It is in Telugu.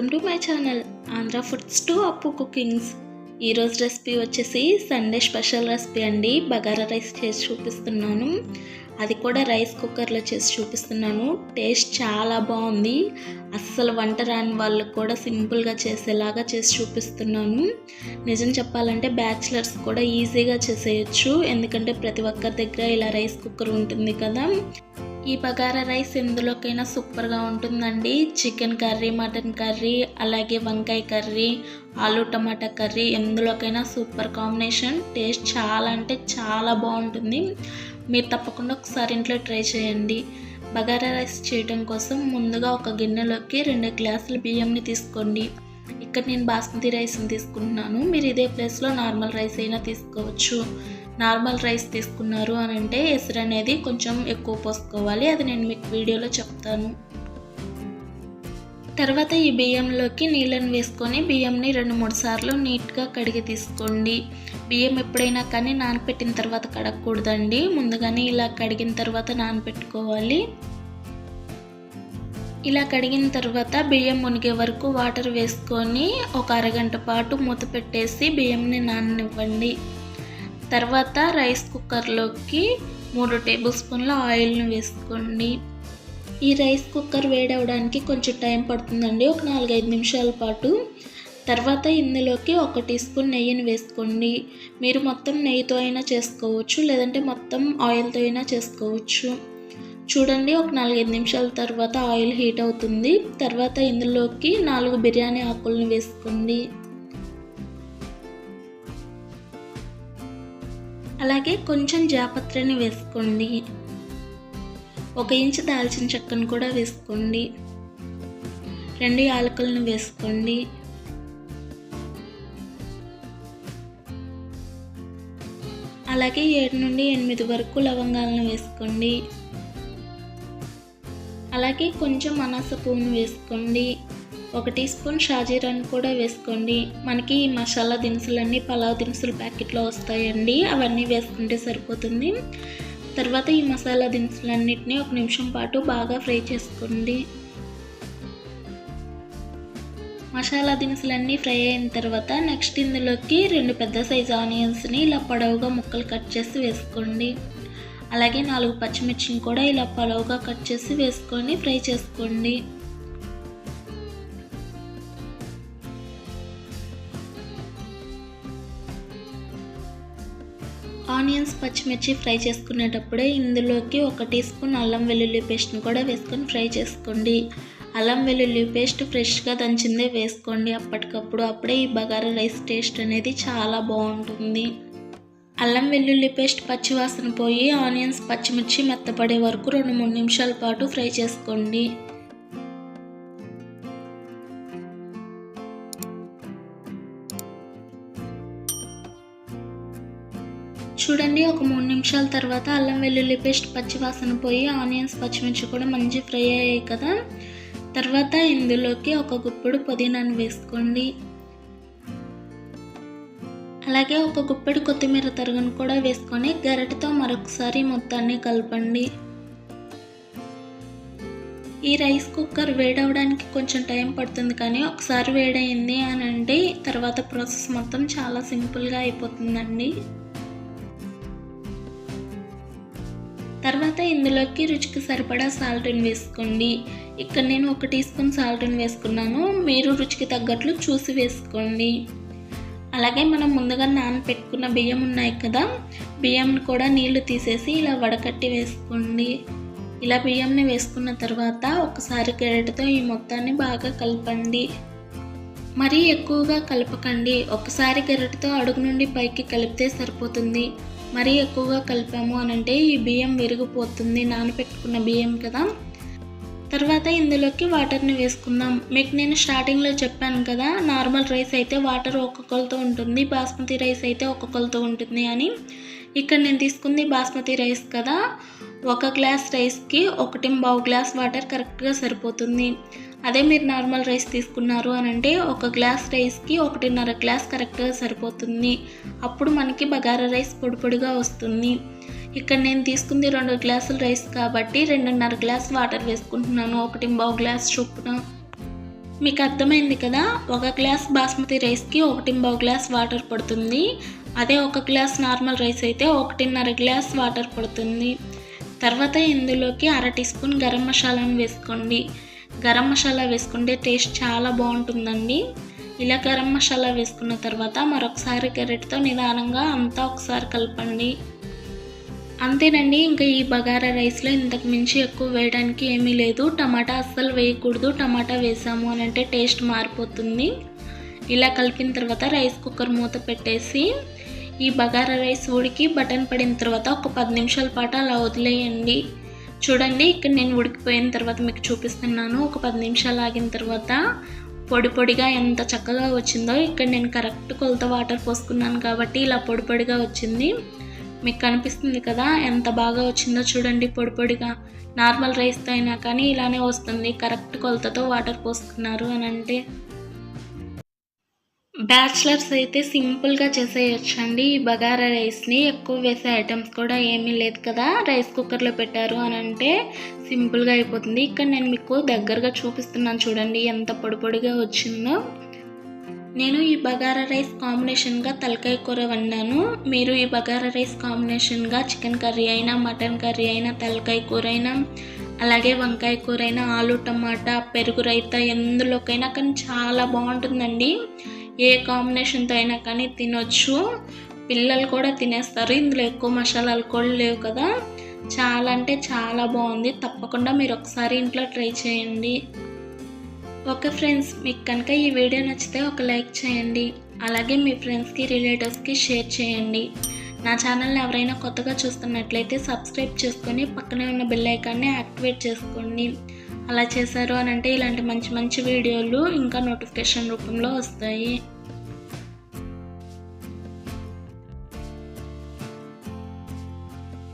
Welcome to my channel Andhra foods to Appu cookings. ఈరోజు రెసిపీ వచ్చేసి సండే స్పెషల్ రెసిపీ అండి. బగారా రైస్ చేసి చూపిస్తున్నాను. అది కూడా రైస్ కుక్కర్లో చేసి చూపిస్తున్నాను. టేస్ట్ చాలా బాగుంది. అస్సలు వంట రాని వాళ్ళకు కూడా సింపుల్గా చేసేలాగా చేసి చూపిస్తున్నాను. నిజం చెప్పాలంటే బ్యాచిలర్స్ కూడా ఈజీగా చేసేయచ్చు. ఎందుకంటే ప్రతి ఒక్కరి దగ్గర ఇలా రైస్ కుక్కర్ ఉంటుంది కదా. ఈ బగారా రైస్ ఎందులోకైనా సూపర్గా ఉంటుందండి. చికెన్ కర్రీ మటన్ కర్రీ అలాగే వంకాయ కర్రీ ఆలు టమాటా కర్రీ ఎందులోకైనా సూపర్ కాంబినేషన్. టేస్ట్ చాలా అంటే చాలా బాగుంటుంది. మీరు తప్పకుండా ఒకసారి ఇంట్లో ట్రై చేయండి. బగారా రైస్ చేయడం కోసం ముందుగా ఒక గిన్నెలోకి రెండు గ్లాసుల బియ్యంని తీసుకోండి. ఇక్కడ నేను బాస్మతి రైస్ని తీసుకుంటున్నాను. మీరు ఇదే ప్లేస్లో నార్మల్ రైస్ అయినా తీసుకోవచ్చు. నార్మల్ రైస్ తీసుకున్నారు అని అంటే ఎసురు అనేది కొంచెం ఎక్కువ పోసుకోవాలి. అది నేను మీకు వీడియోలో చెప్తాను. తర్వాత ఈ బియ్యంలోకి నీళ్ళని వేసుకొని బియ్యంని రెండు మూడు సార్లు నీట్గా కడిగి తీసుకోండి. బియ్యం ఎప్పుడైనా కానీ నానపెట్టిన తర్వాత కడగకూడదండి. ముందుగానే ఇలా కడిగిన తర్వాత నానపెట్టుకోవాలి. ఇలా కడిగిన తర్వాత బియ్యం మునిగే వరకు వాటర్ వేసుకొని ఒక అరగంట పాటు మూత పెట్టేసి బియ్యంని నాననివ్వండి. తర్వాత రైస్ కుక్కర్లోకి మూడు టేబుల్ స్పూన్ల ఆయిల్ని వేసుకోండి. ఈ రైస్ కుక్కర్ వేడవడానికి కొంచెం టైం పడుతుందండి ఒక నాలుగైదు నిమిషాల పాటు. తర్వాత ఇందులోకి ఒక టీ స్పూన్ నెయ్యిని వేసుకోండి. మీరు మొత్తం నెయ్యితో అయినా చేసుకోవచ్చు లేదంటే మొత్తం ఆయిల్తో అయినా చేసుకోవచ్చు. చూడండి ఒక నాలుగైదు నిమిషాల తర్వాత ఆయిల్ హీట్ అవుతుంది. తర్వాత ఇందులోకి నాలుగు బిర్యానీ ఆకులను వేసుకోండి. అలాగే కొంచెం జాపత్రని వేసుకోండి. ఒక ఇంచు దాల్చిన చెక్కను కూడా వేసుకోండి. రెండు యాలకులను వేసుకోండి. అలాగే ఏడు నుండి ఎనిమిది వరకు లవంగాలను వేసుకోండి. అలాగే కొంచెం అనాస పువ్వును వేసుకోండి. ఒక టీ స్పూన్ షాజీరాని కూడా వేసుకోండి. మనకి ఈ మసాలా దినుసులన్నీ పలావ్ దినుసులు ప్యాకెట్లో వస్తాయండి. అవన్నీ వేసుకుంటే సరిపోతుంది. తర్వాత ఈ మసాలా దినుసులన్నిటిని ఒక నిమిషం పాటు బాగా ఫ్రై చేసుకోండి. మసాలా దినుసులన్నీ ఫ్రై అయిన తర్వాత నెక్స్ట్ ఇందులోకి రెండు పెద్ద సైజు ఆనియన్స్ని ఇలా పొడవుగా ముక్కలు కట్ చేసి వేసుకోండి. అలాగే నాలుగు పచ్చిమిర్చిని కూడా ఇలా పొడవుగా కట్ చేసి వేసుకొని ఫ్రై చేసుకోండి. ఆనియన్స్ పచ్చిమిర్చి ఫ్రై చేసుకునేటప్పుడే ఇందులోకి ఒక టీ స్పూన్ అల్లం వెల్లుల్లి పేస్ట్ని కూడా వేసుకొని ఫ్రై చేసుకోండి. అల్లం వెల్లుల్లి పేస్ట్ ఫ్రెష్గా దంచిందే వేసుకోండి. అప్పటికప్పుడు అప్పుడే ఈ బగారా రైస్ టేస్ట్ అనేది చాలా బాగుంటుంది. అల్లం వెల్లుల్లి పేస్ట్ పచ్చివాసన పోయి ఆనియన్స్ పచ్చిమిర్చి మెత్తపడే వరకు రెండు మూడు నిమిషాల పాటు ఫ్రై చేసుకోండి. చూడండి ఒక మూడు నిమిషాల తర్వాత అల్లం వెల్లుల్లి పేస్ట్ పచ్చివాసన పోయి ఆనియన్స్ పచ్చిమిర్చి కూడా మంచి ఫ్రై అయ్యాయి కదా. తర్వాత ఇందులోకి ఒక గుప్పెడు పుదీనాను వేసుకోండి. అలాగే ఒక గుప్పెడు కొత్తిమీర తరుగును కూడా వేసుకొని గరిటతో మరొకసారి మొత్తాన్ని కలపండి. ఈ రైస్ కుక్కర్ వేడవడానికి కొంచెం టైం పడుతుంది కానీ ఒకసారి వేడైంది అని అంటే తర్వాత ప్రాసెస్ మొత్తం చాలా సింపుల్గా అయిపోతుందండి. ఇందులోకి రుచికి సరిపడా సాల్ట్ని వేసుకోండి. ఇక్కడ నేను ఒక టీ స్పూన్ సాల్ట్ని వేసుకున్నాను. మీరు రుచికి తగ్గట్లు చూసి వేసుకోండి. అలాగే మనం ముందుగా నానపెట్టుకున్న బియ్యం ఉన్నాయి కదా బియ్యంని కూడా నీళ్ళు తీసేసి ఇలా వడకట్టి వేసుకోండి. ఇలా బియ్యంని వేసుకున్న తర్వాత ఒకసారి గరిటతో ఈ మొత్తాన్ని బాగా కలపండి. మరీ ఎక్కువగా కలపకండి. ఒకసారి గరిటతో అడుగు నుండి పైకి కలిపితే సరిపోతుంది. మరీ ఎక్కువగా కలిపాము అని అంటే ఈ బియ్యం విరిగిపోతుంది నానబెట్టుకున్న బియ్యం కదా. తర్వాత ఇందులోకి వాటర్ని వేసుకుందాం. మీకు నేను స్టార్టింగ్లో చెప్పాను కదా నార్మల్ రైస్ అయితే వాటర్ ఒక్కొక్కరితో ఉంటుంది బాస్మతి రైస్ అయితే ఒక్కొక్కరితో ఉంటుంది అని. ఇక్కడ నేను తీసుకుంది బాస్మతి రైస్ కదా ఒక గ్లాస్ రైస్కి ఒకటి బావు గ్లాస్ వాటర్ కరెక్ట్గా సరిపోతుంది. అదే మీరు నార్మల్ రైస్ తీసుకున్నారు అని అంటే ఒక గ్లాస్ రైస్కి ఒకటిన్నర గ్లాస్ కరెక్ట్గా సరిపోతుంది. అప్పుడు మనకి బగారా రైస్ పొడి పొడిగా వస్తుంది. ఇక్కడ నేను తీసుకుంది రెండు గ్లాసుల రైస్ కాబట్టి రెండున్నర గ్లాస్ వాటర్ వేసుకుంటున్నాను. ఒకటి బావు గ్లాస్ చొప్పున. మీకు అర్థమైంది కదా? ఒక గ్లాస్ బాస్మతి రైస్కి ఒకటి బావు గ్లాస్ వాటర్ పడుతుంది. అదే ఒక గ్లాస్ నార్మల్ రైస్ అయితే ఒకటిన్నర గ్లాస్ వాటర్ పడుతుంది. తర్వాత ఇందులోకి అర టీ స్పూన్ గరం మసాలాను వేసుకోండి. గరం మసాలా వేసుకుంటే టేస్ట్ చాలా బాగుంటుందండి. ఇలా గరం మసాలా వేసుకున్న తర్వాత మరొకసారి గరిటతో నిదానంగా అంతా ఒకసారి కలపండి. అంతేనండి ఇంకా ఈ బగారా రైస్లో ఇంతకు మించి ఎక్కువ వేయడానికి ఏమీ లేదు. టమాటా అస్సలు వేయకూడదు. టమాటా వేసాము అని అంటే టేస్ట్ మారిపోతుంది. ఇలా కలిపిన తర్వాత రైస్ కుక్కర్ మూత పెట్టేసి ఈ బగారా రైస్ ఉడికి బటన్ పడిన తర్వాత ఒక పది నిమిషాల పాటు అలా వదిలేయండి. చూడండి ఇక్కడ నేను ఉడికిపోయిన తర్వాత మీకు చూపిస్తున్నాను. ఒక పది నిమిషాలు ఆగిన తర్వాత పొడి పొడిగా ఎంత చక్కగా వచ్చిందో. ఇక్కడ నేను కరెక్ట్ కొలత వాటర్ పోసుకున్నాను కాబట్టి ఇలా పొడి పొడిగా వచ్చింది. మీకు కనిపిస్తుంది కదా ఎంత బాగా వచ్చిందో చూడండి పొడి పొడిగా. నార్మల్ రైస్తో అయినా కానీ ఇలానే వస్తుంది. కరెక్ట్ కొలతతో వాటర్ పోసుకున్నారు అని అంటే బ్యాచిలర్స్ అయితే సింపుల్గా చేసేయచ్చండి. ఈ బగారా రైస్ని ఎక్కువ వేసే ఐటమ్స్ కూడా ఏమీ లేదు కదా. రైస్ కుక్కర్లో పెట్టారు అని అంటే సింపుల్గా అయిపోతుంది. ఇక్కడ నేను మీకు దగ్గరగా చూపిస్తున్నాను చూడండి ఎంత పొడిపొడిగా వచ్చిందో. నేను ఈ బగారా రైస్ కాంబినేషన్గా తలకాయ కూర వండాను. మీరు ఈ బగారా రైస్ కాంబినేషన్గా చికెన్ కర్రీ అయినా మటన్ కర్రీ అయినా తలకాయ కూర అయినా అలాగే వంకాయ కూర అయినా ఆలు టమాటా పెరుగు రైతా ఎందులోకైనా కానీ చాలా బాగుంటుందండి. ఏ కాంబినేషన్తో అయినా కానీ తినొచ్చు. పిల్లలు కూడా తినేస్తారు. ఇందులో ఎక్కువ మసాలాలు కూడా లేవు కదా. చాలా అంటే చాలా బాగుంది. తప్పకుండా మీరు ఒకసారి ఇంట్లో ట్రై చేయండి. ఓకే ఫ్రెండ్స్ మీకు కనుక ఈ వీడియో నచ్చితే ఒక లైక్ చేయండి. అలాగే మీ ఫ్రెండ్స్కి రిలేటివ్స్కి షేర్ చేయండి. నా ఛానల్ని ఎవరైనా కొత్తగా చూస్తున్నట్లయితే సబ్స్క్రైబ్ చేసుకొని పక్కనే ఉన్న బెల్ ఐకాన్ని యాక్టివేట్ చేసుకోండి. అలా చేశారు అని అంటే ఇలాంటి మంచి మంచి వీడియోలు ఇంకా నోటిఫికేషన్ రూపంలో వస్తాయి.